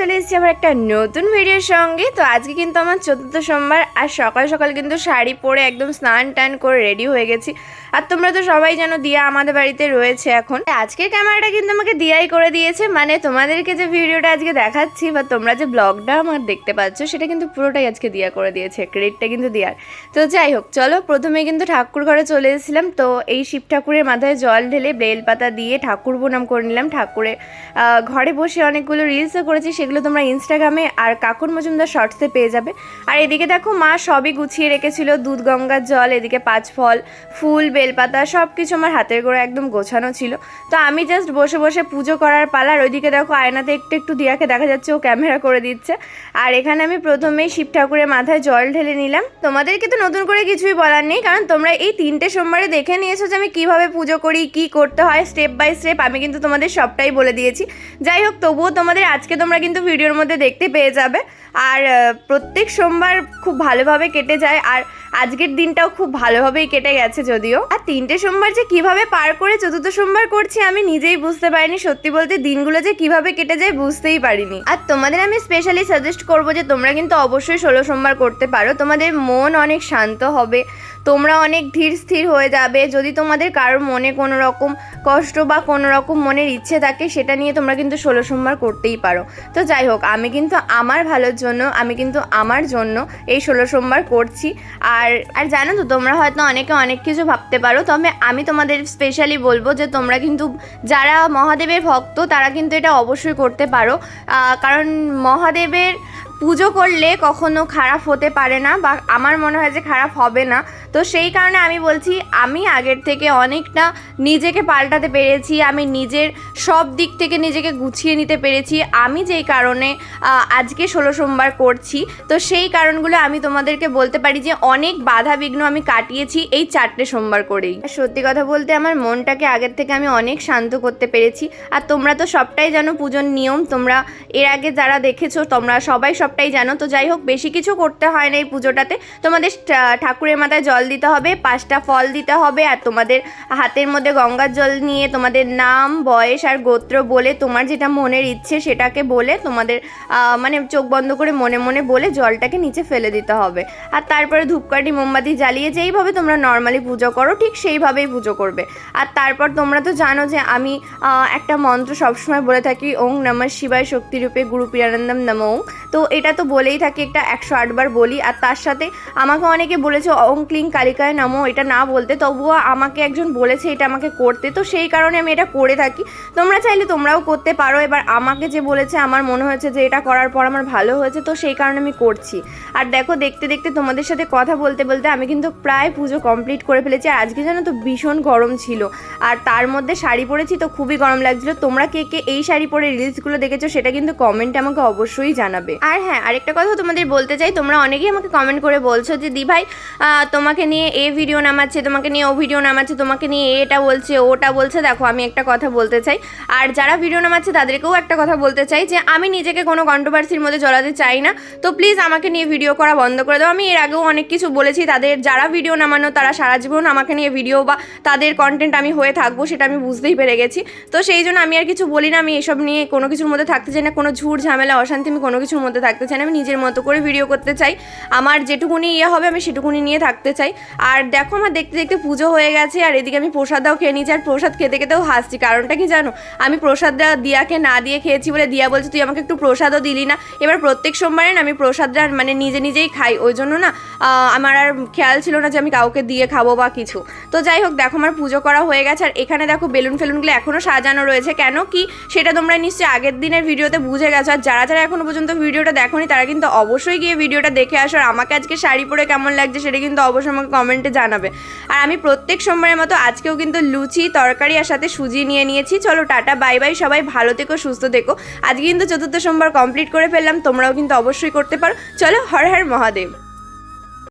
চলে এসেছি আমার একটা নতুন ভিডিওর সঙ্গে। তো আজকে কিন্তু আমার চতুর্থ সোমবার, আর সকাল সকাল কিন্তু শাড়ি পরে একদম স্নান টান করে রেডি হয়ে গেছি। আর তোমরা তো সবাই জানো দিয়া আমাদের বাড়িতে রয়েছে এখন। আজকের ক্যামেরাটা কিন্তু আমাকে দিয়াই করে দিয়েছে। মানে তোমাদেরকে যে ভিডিওটা আজকে দেখাচ্ছি বা তোমরা যে ব্লগটা আমার দেখতে পাচ্ছ, সেটা কিন্তু পুরোটাই আজকে দিয়া করে দিয়েছে। ক্রেডিটটা কিন্তু দিয়ার। তো যাই হোক, চলো প্রথমে কিন্তু ঠাকুর ঘরে চলে এসেছিলাম। তো এই শিব ঠাকুরের মাথায় জল ঢেলে বেলপাতা দিয়ে ঠাকুর প্রণাম করে নিলাম। ঠাকুরে ঘরে বসে অনেকগুলো রিলসও করেছি। সেগুলো তোমরা ইনস্টাগ্রামে আর কাকুর মজুমদার শর্টসে পেয়ে যাবে। আর এদিকে দেখো, মা সবই গুছিয়ে রেখেছিল, দুধ, গঙ্গার জল, এদিকে পাঁচ ফল, ফুল, বেলপাতা সব কিছু আমার হাতের গোড়া একদম গোছানো ছিল। তো আমি জাস্ট বসে বসে পুজো করার পালার ওইদিকে দেখো, আয়নাতে একটু একটু দিয়াকে দেখা যাচ্ছে, ও ক্যামেরা করে দিচ্ছে। আর এখানে আমি প্রথমেই শিব ঠাকুরের মাথায় জল ঢেলে নিলাম। তোমাদেরকে তো নতুন করে কিছুই বলার নেই, কারণ তোমরা এই তিনটে সোমবারে দেখে নিয়েছো যে আমি কীভাবে পুজো করি, কি করতে হয় স্টেপ বাই স্টেপ আমি কিন্তু তোমাদের সবটাই বলে দিয়েছি। যাই হোক, তবুও তোমাদের আজকে তোমরা কিন্তু ভিডিওর মধ্যে দেখতে পেয়ে যাবে। আর প্রত্যেক সোমবার খুব ভালোভাবে কেটে যায়। আর আজকের দিনটাও খুব ভালোভাবেই কেটে গেছে যদিও। আর তিনটে সোমবার যে কীভাবে পার করে চতুর্থ সোমবার করছি আমি নিজেই বুঝতে পারিনি। সত্যি বলতে দিনগুলো যে কীভাবে কেটে যায় বুঝতেই পারিনি। আর তোমাদের আমি স্পেশালি সাজেস্ট করব যে তোমরা কিন্তু অবশ্যই ষোলো সোমবার করতে পারো। তোমাদের মন অনেক শান্ত হবে, তোমরা অনেক ধীর স্থির হয়ে যাবে। যদি তোমাদের কারোর মনে কোনো রকম কষ্ট বা কোনো রকম মনের ইচ্ছে থাকে, সেটা নিয়ে তোমরা কিন্তু ষোলো সোমবার করতেই পারো। তো যাই হোক, আমি কিন্তু আমার ভালোর জন্য, আমি কিন্তু আমার জন্য এই ষোলো সোমবার করছি। আর আর আর জানো তো, তোমরা হয়তো অনেকে অনেক কিছু ভাবতে পারো, তবে আমি তোমাদের স্পেশালি বলব যে তোমরা কিন্তু যারা মহাদেবের ভক্ত, তারা কিন্তু এটা অবশ্যই করতে পারো। কারণ মহাদেবের পুজো করলে কখনো খারাপ হতে পারে না বা আমার মনে হয় যে খারাপ হবে না। তো সেই কারণে আমি বলছি, আমি আগের থেকে অনেকটা নিজেকে পাল্টাতে পেরেছি, আমি নিজের সব দিক থেকে নিজেকে গুছিয়ে নিতে পেরেছি। আমি যেই কারণে আজকে ষোলো সোমবার করছি, তো সেই কারণগুলো আমি তোমাদেরকে বলতে পারি যে অনেক বাধা বিঘ্ন আমি কাটিয়েছি এই চারটে সোমবার করেই। সত্যি কথা বলতে আমার মনটাকে আগের থেকে আমি অনেক শান্ত করতে পেরেছি। আর তোমরা তো সবটাই জানো পুজোর নিয়ম, তোমরা এর আগে যারা দেখেছ, তোমরা সবাই সবটাই জানো। তো যাই হোক, বেশি কিছু করতে হয় না এই পুজোটাতে। তোমাদের ঠাকুরের মাথায় জল দিতে হবে, পাঁচটা ফল দিতে হবে, আর তোমাদের হাতের মধ্যে গঙ্গার জল নিয়ে তোমাদের নাম, বয়স আর গোত্র বলে তোমার যেটা মনের ইচ্ছে সেটাকে বলে তোমাদের মানে চোখ বন্ধ করে মনে মনে বলে জলটাকে নিচে ফেলে দিতে হবে। আর তারপরে ধূপকাঠি, মোমবাতি জ্বালিয়ে যেইভাবে তোমরা নর্মালি পুজো করো, ঠিক সেইভাবেই পুজো করবে। আর তারপর তোমরা তো জানো যে আমি একটা মন্ত্র সবসময় বলে থাকি, ওং নমঃ শিবায় শক্তিরূপে গুরু পিরানন্দম নম তো এটা তো বলেই থাকি, একটা একশো আটবার বলি। আর তার সাথে আমাকে অনেকে বলেছে ওং ক্লিং কালিকায় নামো, এটা না বলতে। তবুও আমাকে একজন বলেছে, এটা আমাকে করতে। তো সেই কারণে আমি এটা করে থাকি। তোমরা চাইলে তোমরাও করতে পারো। এবার আমাকে যে বলেছে, আমার মনে হয়েছে যে এটা করার পর আমার ভালো হয়েছে, তো সেই কারণে আমি করছি। আর দেখো, দেখতে দেখতে তোমাদের সাথে কথা বলতে বলতে আমি কিন্তু প্রায় পুজো কমপ্লিট করে ফেলেছি। আর আজকে জানো তো ভীষণ গরম ছিল। আর তার মধ্যে শাড়ি পরেছি তো খুবই গরম লাগছিল। তোমরা কে কে এই শাড়ি পরে রিলসগুলো দেখেছ, সেটা কিন্তু কমেন্টে আমাকে অবশ্যই জানাবে। আর হ্যাঁ আরেকটা কথা তোমাদের বলতে চাই। তোমরা অনেকেই আমাকে কমেন্ট করে বলছো যে দি ভাই তোমাকে নিয়ে এ ভিডিও নামাচ্ছে, তোমাকে নিয়ে ও ভিডিও নামাচ্ছে, তোমাকে নিয়ে এটা বলছে, ওটা বলছে। দেখো, আমি একটা কথা বলতে চাই। আর যারা ভিডিও নামাচ্ছে, তাদেরকেও একটা কথা বলতে চাই যে, আমি নিজেকে কোনো কন্ট্রোভার্সির মধ্যে জড়াতে চাই না। তো প্লিজ আমাকে নিয়ে ভিডিও করা বন্ধ করে দাও। আমি এর আগেও অনেক কিছু বলেছি। তাদের যারা ভিডিও নামানো, তারা সারা জীবন আমাকে নিয়ে ভিডিও বা তাদের কন্টেন্ট আমি হয়ে থাকব সেটা আমি বুঝতেই পেরে গেছি। তো সেই জন্য আমি আর কিছু বলি না। আমি এসব নিয়ে কোনো কিছুর মধ্যে থাকতে চাই না। কোনো ঝুট ঝামেলা, অশান্তি আমি কোনো কিছুর মধ্যে থাকতে চাই না, আমি নিজের মতো করে ভিডিও করতে চাই। আমার যেটুকুনি ইয়ে হবে, আমি সেটুকুনি নিয়ে থাকতে চাই। আর দেখো আমার দেখতে দেখতে পুজো হয়ে গেছে, আর এদিকে আমি প্রসাদটাও খেয়ে নিয়েছি, আর প্রসাদ খেতে খেতেও হাসছি। কারণটা কি জানো? আমি প্রসাদটা দিয়াকে না দিয়ে খেয়েছি বলে দিয়া বলছে, তুই আমাকে একটু প্রসাদও দিলি না। এবার প্রত্যেক সোমবারে না আমি প্রসাদটা মানে নিজে নিজেই খাই। ওই জন্য না আমার আর খেয়াল ছিল না যে আমি কাউকে দিয়ে খাব বা কিছু। তো যাই হোক, দেখো আমার পুজো করা হয়ে গেছে, আর এখানে দেখো বেলুন ফেলুনগুলো এখনও সাজানো রয়েছে। কেন কি? সেটা তোমরা নিশ্চয়ই আগের দিনের ভিডিওতে বুঝে গেছো, আর যারা যারা এখনও পর্যন্ত ভিডিওটা দেখোনি তারা কিন্তু অবশ্যই গিয়ে ভিডিওটা দেখে আসো আর আমাকে আজকে শাড়ি পরে কেমন লাগছে সেটা কিন্তু অবশ্যই আমাকে কমেন্টে জানাবে। আর আমি প্রত্যেক সোমবারের মতো আজকেও কিন্তু লুচি, তরকারি আর সাথে সুজি নিয়ে নিয়েছি। চলো টাটা, বাই বাই, সবাই ভালো থেকো, সুস্থ থেকো। আজকে কিন্তু চতুর্থ সোমবার কমপ্লিট করে ফেললাম, তোমরাও কিন্তু অবশ্যই করতে পারো। চলো হর হর মহাদেব।